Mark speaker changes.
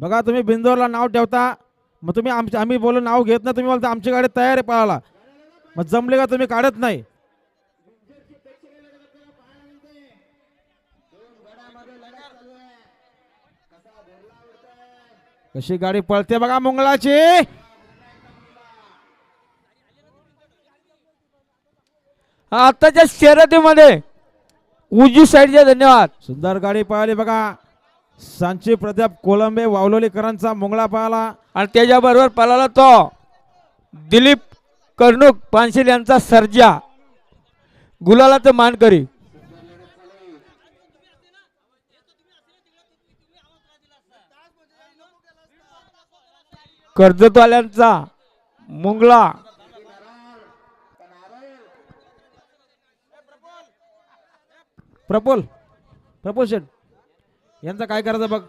Speaker 1: बघा तुम्ही बिंदोरला नाव ठेवता मग तुम्ही आमचे आम्ही बोलून नाव घेत नाही तुम्ही बोलता आमची गाडी तयार आहे पळायला. मग जमले का तुम्ही काढत नाही. कशी गाडी पळते बघा मुंगळाची.
Speaker 2: आताच्या शर्यतीमध्ये उजवी साईडचे धन्यवाद.
Speaker 1: सुंदर गाडी पळाली बघा. सांची प्रताप कोलंबे वावलोलीकरांचा मुंगळा पळाला
Speaker 2: आणि त्याच्याबरोबर पळाला तो दिलीप कर्णुक पानशील यांचा सर्जा. गुलालाचं मानकरी कर्जतवाल्यांचा मुंगळा.
Speaker 1: प्रफुल प्रफुल शेठ. यांचं काय करायचं बघ?